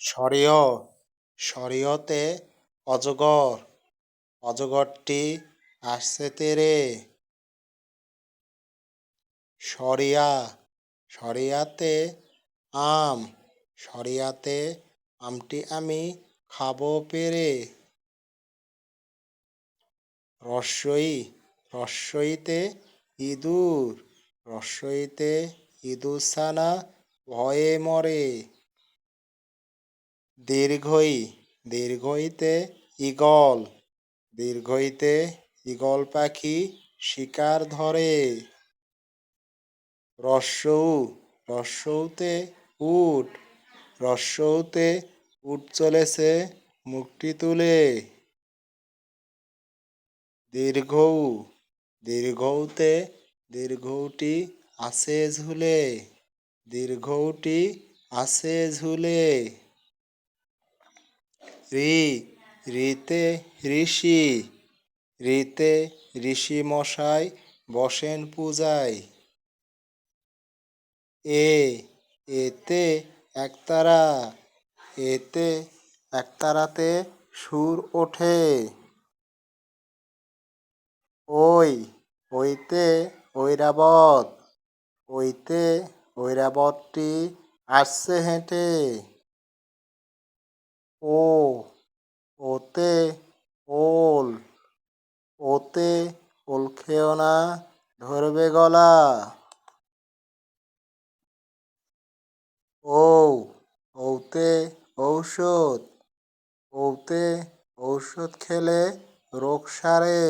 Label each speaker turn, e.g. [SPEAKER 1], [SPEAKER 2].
[SPEAKER 1] সরিয় সরিয়তে অজগর, অজগরটি আসছে তেরে। সরিয়া, সরিয়াতে আম, সরিয়াতে আমটি আমি খাব পেরে। রস্যই রস্যইতে ইঁদুর রস্যইতে ইঁদুর ছানা ভয়ে মরে। দীর্ঘই, দীর্ঘইতে ঈগল দীর্ঘইতে ঈগল পাখি শিকার ধরে। রস্যৌ রস্যৌতে উট রস্যৌতে উট চলেছে মুখটি তুলে। দীর্ঘৌ, দীর্ঘৌতে দীর্ঘৌটি আছে ঝুলে, দীর্ঘৌটি আছে ঝুলে। রি, রিতে ঋষি রিতে ঋষি মশাই বসেন পূজায়। এ, এতে একতারা, এতে একতারাতে সুর ওঠে। ওই, ওইতে ঐরাবত, ওইতে ঐরাবতটি আসছে হেঁটে। ও, ওতে ওল ওতে ওল খেও না, ধরবে গলা। ও, ওতে ঔষধ ওতে ঔষধ খেলে রোগ সারে।